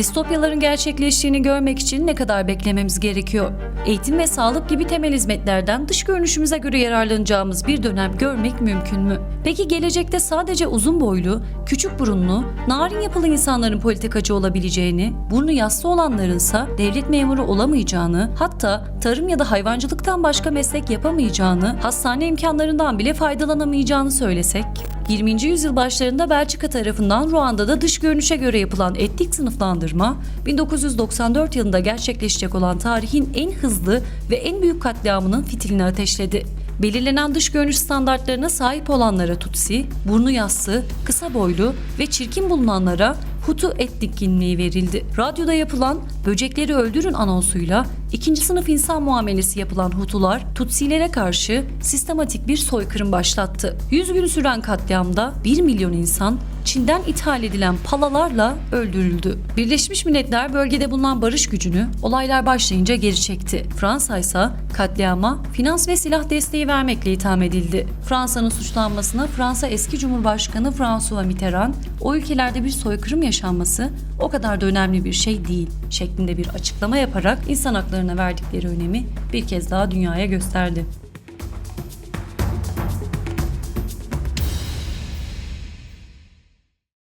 Distopyaların gerçekleştiğini görmek için ne kadar beklememiz gerekiyor? Eğitim ve sağlık gibi temel hizmetlerden dış görünüşümüze göre yararlanacağımız bir dönem görmek mümkün mü? Peki gelecekte sadece uzun boylu, küçük burunlu, narin yapılı insanların politikacı olabileceğini, burnu yassı olanlarınsa devlet memuru olamayacağını, hatta tarım ya da hayvancılıktan başka meslek yapamayacağını, hastane imkanlarından bile faydalanamayacağını söylesek? 20. yüzyıl başlarında Belçika tarafından Ruanda'da dış görünüşe göre yapılan etnik sınıflandırma, 1994 yılında gerçekleşecek olan tarihin en hızlı ve en büyük katliamının fitilini ateşledi. Belirlenen dış görünüş standartlarına sahip olanlara Tutsi, burnu yassı, kısa boylu ve çirkin bulunanlara Hutu etnik kimliği verildi. Radyoda yapılan böcekleri öldürün anonsuyla ikinci sınıf insan muamelesi yapılan Hutular Tutsilere karşı sistematik bir soykırım başlattı. 100 gün süren katliamda 1 milyon insan Çin'den ithal edilen palalarla öldürüldü. Birleşmiş Milletler bölgede bulunan barış gücünü olaylar başlayınca geri çekti. Fransa ise katliama finans ve silah desteği vermekle itham edildi. Fransa'nın suçlanmasına Fransa eski Cumhurbaşkanı François Mitterrand o ülkelerde bir soykırım yaşanması o kadar da önemli bir şey değil şeklinde bir açıklama yaparak insan haklarına verdikleri önemi bir kez daha dünyaya gösterdi.